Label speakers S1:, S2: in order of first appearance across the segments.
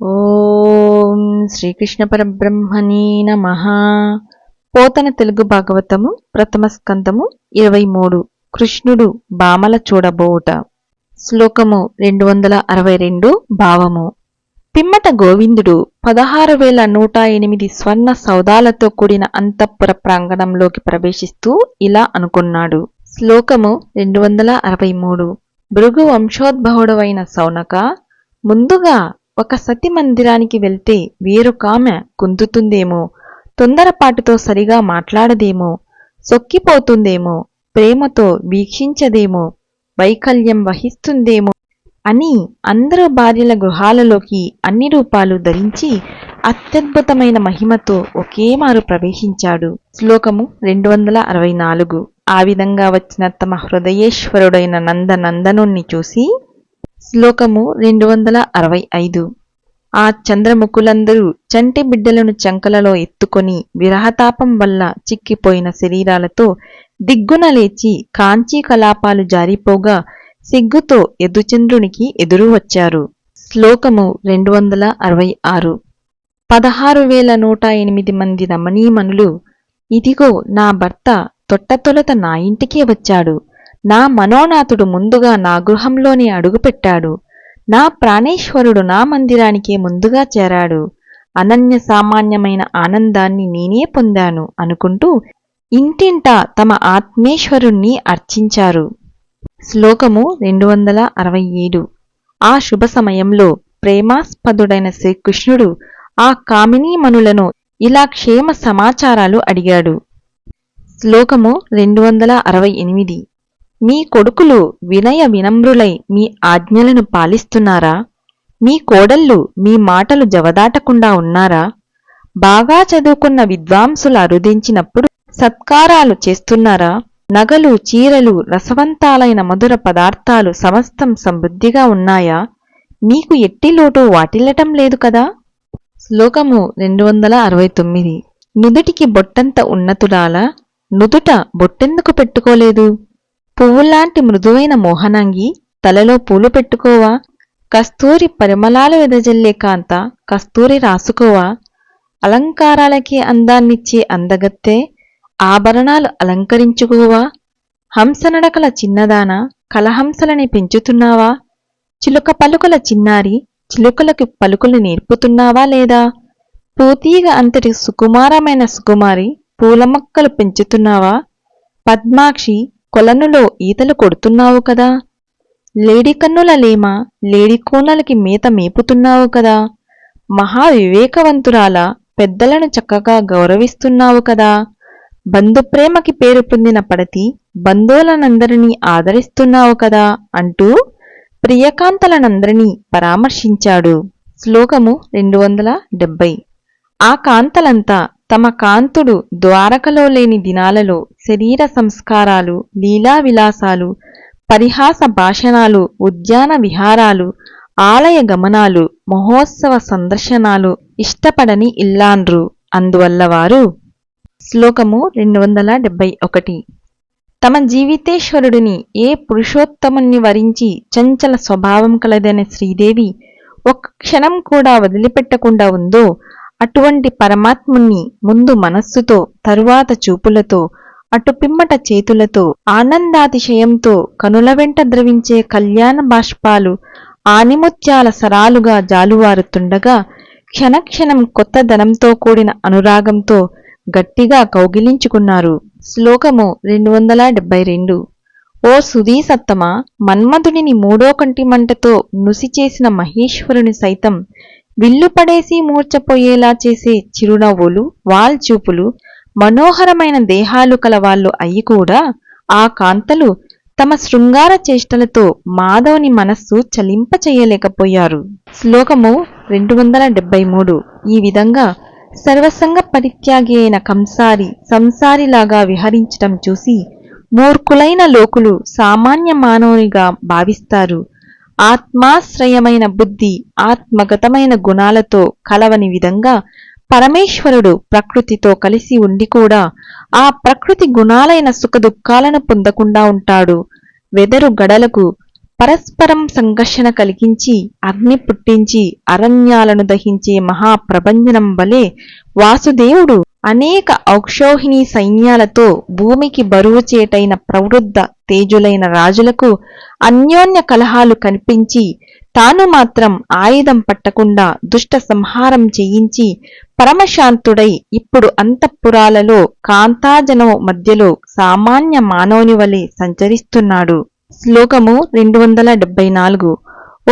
S1: ఓం శ్రీకృష్ణ పరబ్రహ్మణీ నమ. పోతన తెలుగు భాగవతము ప్రథమ స్కందము ఇరవై మూడు. కృష్ణుడు బామల చూడబోవుట. శ్లోకము రెండు వందల అరవై రెండు భావము. పిమ్మట గోవిందుడు పదహారు వేల నూట ఎనిమిది స్వర్ణ సౌదాలతో కూడిన అంతఃపుర ప్రాంగణంలోకి ప్రవేశిస్తూ ఇలా అనుకున్నాడు. శ్లోకము రెండు వందల అరవై మూడు. భృగు వంశోద్భవుడవైన సౌనక ముందుగా ఒక సతి మందిరానికి వెళ్తే వేరొకామె కుందుతుందేమో? తొందరపాటుతో సరిగా మాట్లాడదేమో? సొక్కిపోతుందేమో? ప్రేమతో వీక్షించదేమో? వైకల్యం వహిస్తుందేమో? అని అందరూ భార్యల గృహాలలోకి అన్ని రూపాలు ధరించి అత్యద్భుతమైన మహిమతో ఒకేమారు ప్రవేశించాడు. శ్లోకము రెండు వందల అరవై నాలుగు. ఆ విధంగా వచ్చిన తమ హృదయేశ్వరుడైన నందనందనుణ్ణి చూసి శ్లోకము రెండు వందల అరవై ఐదు. ఆ చంద్రముఖులందరూ చంటి బిడ్డలను చంకలలో ఎత్తుకొని విరహతాపం వల్ల చిక్కిపోయిన శరీరాలతో దిగ్గున లేచి కాంచీ కలాపాలు జారిపోగా సిగ్గుతో యదుచంద్రునికి ఎదురు వచ్చారు శ్లోకము రెండు వందల అరవై ఆరు. పదహారు వేల నూట ఎనిమిది మంది రమణీమణులు ఇదిగో నా భర్త తొట్టతొలత నా ఇంటికే వచ్చాడు. నా మనోనాథుడు ముందుగా నా గృహంలోనే అడుగుపెట్టాడు. నా ప్రాణేశ్వరుడు నా మందిరానికే ముందుగా చేరాడు. అనన్య సామాన్యమైన ఆనందాన్ని నేనే పొందాను అనుకుంటూ ఇంటింటా తమ ఆత్మేశ్వరుణ్ణి అర్చించారు. శ్లోకము రెండు వందల అరవై ఏడు. ఆ శుభ సమయంలో ప్రేమాస్పదుడైన శ్రీకృష్ణుడు ఆ కామినీమణులను ఇలా క్షేమ సమాచారాలు అడిగాడు. శ్లోకము రెండు వందల అరవై ఎనిమిది. మీ కొడుకులు వినయ వినమ్రులై మీ ఆజ్ఞలను పాలిస్తున్నారా? మీ కోడళ్ళు మీ మాటలు జవదాటకుండా ఉన్నారా? బాగా చదువుకున్న విద్వాంసుల అరుదించినప్పుడు సత్కారాలు చేస్తున్నారా? నగలు చీరలు రసవంతాలైన మధుర పదార్థాలు సమస్తం సమృద్ధిగా ఉన్నాయా? మీకు ఎట్టి లోటు వాటిల్లటం లేదు కదా? శ్లోకము రెండు వందల అరవై తొమ్మిది. నుదుటికి బొట్టంత ఉన్నతుడాలా నుదుట బొట్టెందుకు పెట్టుకోలేదు? పువ్వులాంటి మృదువైన మోహనాంగి తలలో పూలు పెట్టుకోవా? కస్తూరి పరిమళాలు వెదజల్లే కాంత కస్తూరి రాసుకోవా? అలంకారాలకి అందాన్నిచ్చే అందగత్తే ఆభరణాలు అలంకరించుకోవా? హంసనడకల చిన్నదాన కలహంసలని పెంచుతున్నావా? చిలుక పలుకల చిన్నారి చిలుకలకు పలుకులు నేర్పుతున్నావా లేదా? పూతీగ అంతటి సుకుమారమైన సుకుమారి పూల మొక్కలు పెంచుతున్నావా? పద్మాక్షి కొలనులో ఈతలు కొడుతున్నావు కదా? లేడి కన్నుల లేమ లేడి కోనలకి మేత మేపుతున్నావు కదా? మహావివేకవంతురాల పెద్దలను చక్కగా గౌరవిస్తున్నావు కదా? బంధుప్రేమకి పేరు పొందిన పడతి బంధువులనందరినీ ఆదరిస్తున్నావు కదా? అంటూ ప్రియకాంతలనందరినీ పరామర్శించాడు. శ్లోకము రెండు వందల డెబ్బై ఆ కాంతలంతా తమ కాంతుడు ద్వారకలో లేని దినాలలో శరీర సంస్కారాలు లీలా విలాసాలు పరిహాస భాషణాలు ఉద్యాన విహారాలు ఆలయ గమనాలు మహోత్సవ సందర్శనాలు ఇష్టపడని ఇల్లాండ్రు. అందువల్ల వారు శ్లోకము రెండు వందల డెబ్బై ఒకటి. తమ జీవితేశ్వరుడిని ఏ పురుషోత్తముణ్ణి వరించి చంచల స్వభావం కలదైన శ్రీదేవి ఒక్క క్షణం కూడా వదిలిపెట్టకుండా ఉందో అటువంటి పరమాత్ముని ముందు మనస్సుతో తరువాత చూపులతో అటు పిమ్మట చేతులతో ఆనందాతిశయంతో కనుల వెంట ద్రవించే కళ్యాణ బాష్పాలు ఆనిముత్యాల సరాలుగా జాలువారుతుండగా క్షణక్షణం కొత్త ధనంతో కూడిన అనురాగంతో గట్టిగా కౌగిలించుకున్నారు. శ్లోకము రెండు వందల డెబ్బై రెండు. ఓ సుధీ సత్తమ మన్మధుడిని మూడో కంటి మంటతో నుసి చేసిన మహేశ్వరుని సైతం విల్లు పడేసి మూర్చపోయేలా చేసే చిరునవ్వులు వాల్చూపులు మనోహరమైన దేహాలు కలవాళ్ళు అయి కూడా ఆ కాంతలు తమ శృంగార చేష్టలతో మాధవుని మనస్సు చలింపచేయలేకపోయారు శ్లోకము రెండు వందల డెబ్బై మూడు. ఈ విధంగా సర్వసంగ పరిత్యాగి అయిన కంసారి సంసారిలాగా విహరించటం చూసి మూర్ఖులైన లోకులు సామాన్య మానవునిగా భావిస్తారు. ఆత్మాశ్రయమైన బుద్ధి ఆత్మగతమైన గుణాలతో కలవని విధంగా పరమేశ్వరుడు ప్రకృతితో కలిసి ఉండి కూడా ఆ ప్రకృతి గుణాలైన సుఖదుఖాలను పొందకుండా ఉంటాడు. వెదరు గడలకు పరస్పరం సంఘర్షణ కలిగించి అగ్ని పుట్టించి అరణ్యాలను దహించే మహాప్రభంజనం వలె వాసుదేవుడు అనేక ఔక్షోహిణీ సైన్యాలతో భూమికి బరువు చేటైన ప్రవృద్ధ తేజులైన రాజులకు అన్యోన్య కలహాలు కనిపించి తాను మాత్రం ఆయుధం పట్టకుండా దుష్ట సంహారం చేయించి పరమశాంతుడై ఇప్పుడు అంతఃపురాలలో కాంతాజనం మధ్యలో సామాన్య మానవుని వలె సంచరిస్తున్నాడు. శ్లోకము రెండు వందల డెబ్బై నాలుగు.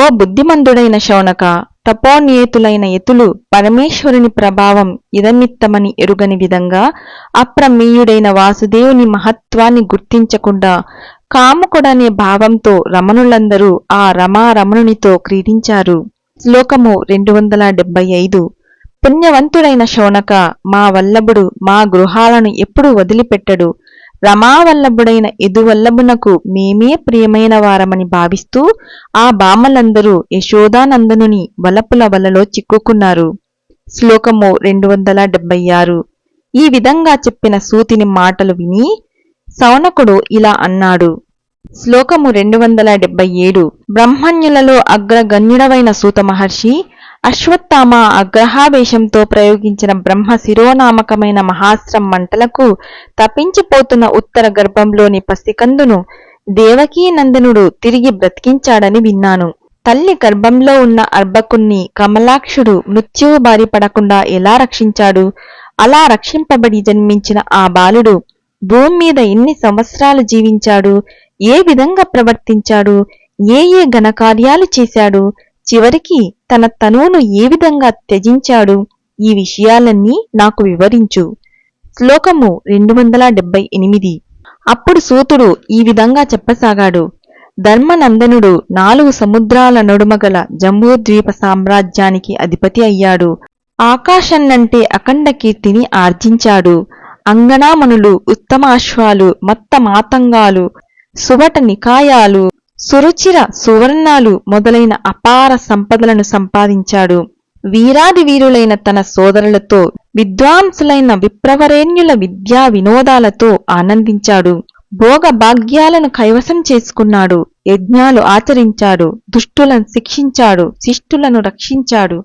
S1: ఓ బుద్ధిమంతుడైన శౌనక తపోనియతులైన యతులు పరమేశ్వరుని ప్రభావం ఇదమిత్తమని ఎరుగని విధంగా అప్రమేయుడైన వాసుదేవుని మహత్వాన్ని గుర్తించకుండా కాముకుడనే భావంతో రమణులందరూ ఆ రమారమణునితో క్రీడించారు. శ్లోకము రెండు వందల డెబ్బై ఐదు. పుణ్యవంతుడైన శౌనక మా వల్లభుడు మా గృహాలను ఎప్పుడూ వదిలిపెట్టడు. రమావల్లభుడైన ఎదువల్లభునకు మేమే ప్రియమైన వారమని భావిస్తూ ఆ బామలందరూ యశోదానందనుని వలపుల వలలో చిక్కుకున్నారు. శ్లోకము రెండు వందల డెబ్బై ఆరు ఈ విధంగా చెప్పిన సూతిని మాటలు విని సౌనకుడు ఇలా అన్నాడు. శ్లోకము రెండు వందల డెబ్బై ఏడు బ్రహ్మణ్యులలో అగ్రగణ్యుడవైన సూత మహర్షి అశ్వత్థామ అగ్రహావేశంతో ప్రయోగించిన బ్రహ్మ శిరోనామకమైన మహాస్త్రం మంటలకు తప్పించిపోతున్న ఉత్తర గర్భంలోని పసికందును దేవకీనందనుడు తిరిగి బ్రతికించాడని విన్నాను. తల్లి గర్భంలో ఉన్న అర్భకుణ్ణి కమలాక్షుడు మృత్యువు బారి పడకుండా ఎలా రక్షించాడు? అలా రక్షింపబడి జన్మించిన ఆ బాలుడు భూమి మీద ఎన్ని సంవత్సరాలు జీవించాడు? ఏ విధంగా ప్రవర్తించాడు? ఏ ఏ ఘనకార్యాలు చేశాడు? చివరికి తన తనువును ఏ విధంగా త్యజించాడు? ఈ విషయాలన్నీ నాకు వివరించు. శ్లోకము రెండు వందల డెబ్బై ఎనిమిది. అప్పుడు సూతుడు ఈ విధంగా చెప్పసాగాడు. ధర్మనందనుడు నాలుగు సముద్రాల నడుమగల జంబూద్వీప సామ్రాజ్యానికి అధిపతి అయ్యాడు. ఆకాశన్నంటే అఖండ కీర్తిని ఆర్జించాడు. అంగణామణులు ఉత్తమాశ్వాలు మత్త మాతంగాలు సువట నికాయాలు సురుచిర సువర్ణాలు మొదలైన అపార సంపదలను సంపాదించాడు. వీరాది వీరులైన తన సోదరులతో విద్వాంసులైన విప్రవరేణ్యుల విద్యా వినోదాలతో ఆనందించాడు. భోగ భాగ్యాలను కైవసం చేసుకున్నాడు. యజ్ఞాలు ఆచరించాడు. దుష్టులను శిక్షించాడు. శిష్టులను రక్షించాడు.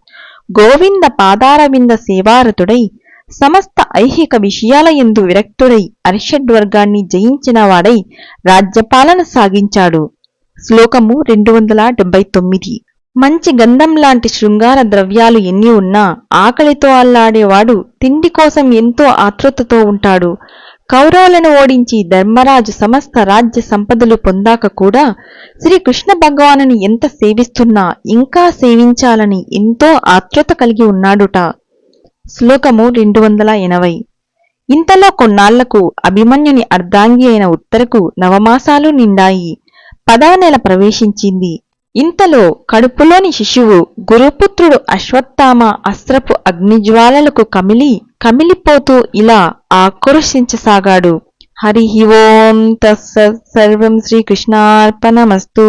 S1: గోవింద పాదారవింద సేవారతుడై సమస్త ఐహిక విషయాల ఎందు విరక్తుడై అరిషడ్వర్గాన్ని జయించినవాడై రాజ్యపాలన సాగించాడు. శ్లోకము రెండు వందల డెబ్బై తొమ్మిది. మంచి గంధం లాంటి శృంగార ద్రవ్యాలు ఎన్ని ఉన్నా ఆకలితో అల్లాడేవాడు తిండి కోసం ఎంతో ఆతృతతో ఉంటాడు. కౌరవులను ఓడించి ధర్మరాజు సమస్త రాజ్య సంపదలు పొందాక కూడా శ్రీకృష్ణ భగవానుని ఎంత సేవిస్తున్నా ఇంకా సేవించాలని ఎంతో ఆతృత కలిగి ఉన్నాడుట. శ్లోకము రెండు వందల ఎనభై. ఇంతలో కొన్నాళ్ళకు అభిమన్యుని అర్ధాంగి అయిన ఉత్తరకు నవమాసాలు నిండాయి. పదవ నెల ప్రవేశించింది. ఇంతలో కడుపులోని శిశువు గురుపుత్రుడు అశ్వత్థామ అస్త్రపు అగ్నిజ్వాలలకు కమిలి కమిలిపోతూ ఇలా ఆక్రోశించసాగాడు హరి ఓం తస్సత్ సర్వం శ్రీకృష్ణార్పణమస్తూ.